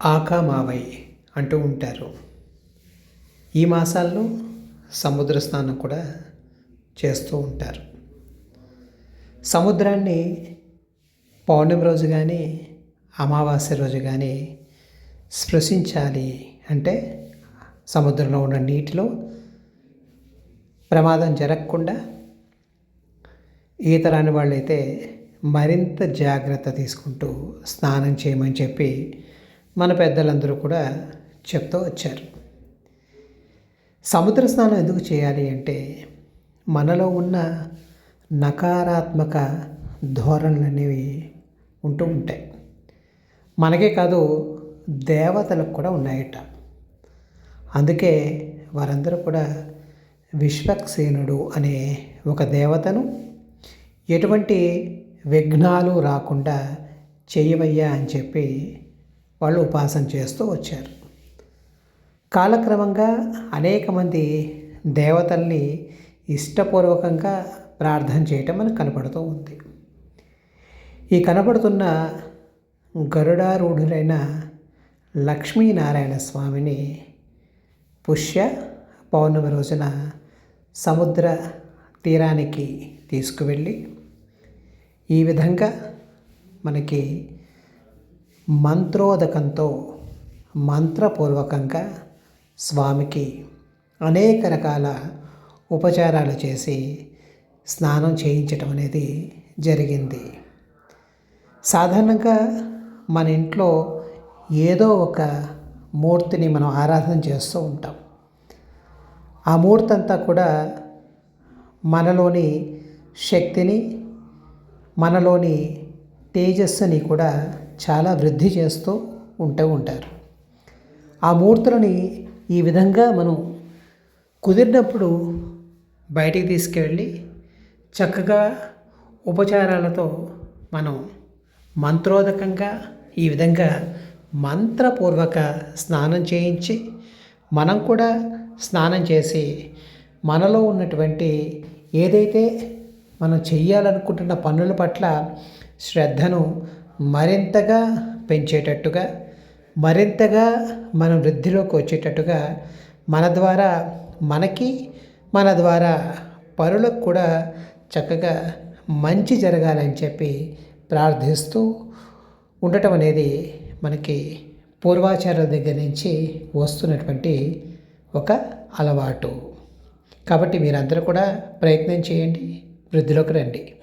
ఆకా మావై అంటూ ఉంటారు. ఈ మాసాల్లో సముద్ర స్నానం కూడా చేస్తూ ఉంటారు. సముద్రాన్ని పౌర్ణమి రోజు కానీ అమావాస్య రోజు కానీ స్పృశించాలి అంటే సముద్రంలో ఉన్న నీటిలో ప్రమాదం జరగకుండా ఈత రాని వాళ్ళైతే మరింత జాగ్రత్త తీసుకుంటూ స్నానం చేయమని చెప్పి మన పెద్దలందరూ కూడా చెప్తూ వచ్చారు. సముద్ర స్నానం ఎందుకు చేయాలి అంటే మనలో ఉన్న నకారాత్మక ధోరణులు అనేవి ఉంటూ ఉంటాయి. మనకే కాదు దేవతలకు కూడా ఉన్నాయట. అందుకే వారందరూ కూడా విశ్వక్సేనుడు అనే ఒక దేవతను ఎటువంటి విఘ్నాలు రాకుండా చేయవయ్యా అని చెప్పి వాళ్ళు ఉపాసన చేస్తూ వచ్చారు. కాలక్రమంగా అనేక మంది దేవతల్ని ఇష్టపూర్వకంగా ప్రార్థన చేయటం మనకు కనపడుతూ ఉంది. ఈ కనపడుతున్న గరుడారూఢులైన లక్ష్మీనారాయణ స్వామిని పుష్య పౌర్ణమి రోజున సముద్ర తీరానికి తీసుకువెళ్ళి ఈ విధంగా మనకి మంత్రోదకంతో మంత్రపూర్వకంగా స్వామికి అనేక రకాల ఉపచారాలు చేసి స్నానం చేయించటం అనేది జరిగింది. సాధారణంగా మన ఇంట్లో ఏదో ఒక మూర్తిని మనం ఆరాధన చేస్తూ ఉంటాం. ఆ మూర్తి అంతా కూడా మనలోని శక్తిని మనలోని తేజస్సుని కూడా చాలా వృద్ధి చేస్తూ ఉంటూ ఉంటారు. ఆ మూర్తులని ఈ విధంగా మనం కుదిరినప్పుడు బయటికి తీసుకెళ్ళి చక్కగా ఉపచారాలతో మనం మంత్రోదకంగా ఈ విధంగా మంత్రపూర్వక స్నానం చేయించి మనం కూడా స్నానం చేసి మనలో ఉన్నటువంటి ఏదైతే మనం చెయ్యాలనుకుంటున్న పనుల పట్ల శ్రద్ధను మరింతగా పెంచేటట్టుగా మరింతగా మనం వృద్ధిలోకి వచ్చేటట్టుగా మన ద్వారా మనకి మన ద్వారా పరులకు కూడా చక్కగా మంచి జరగాలని చెప్పి ప్రార్థిస్తూ ఉండటం అనేది మనకి పూర్వాచారాల దగ్గర నుంచి వస్తున్నటువంటి ఒక అలవాటు. కాబట్టి మీరందరూ కూడా ప్రయత్నం చేయండి వృద్ధిలోకి రండి.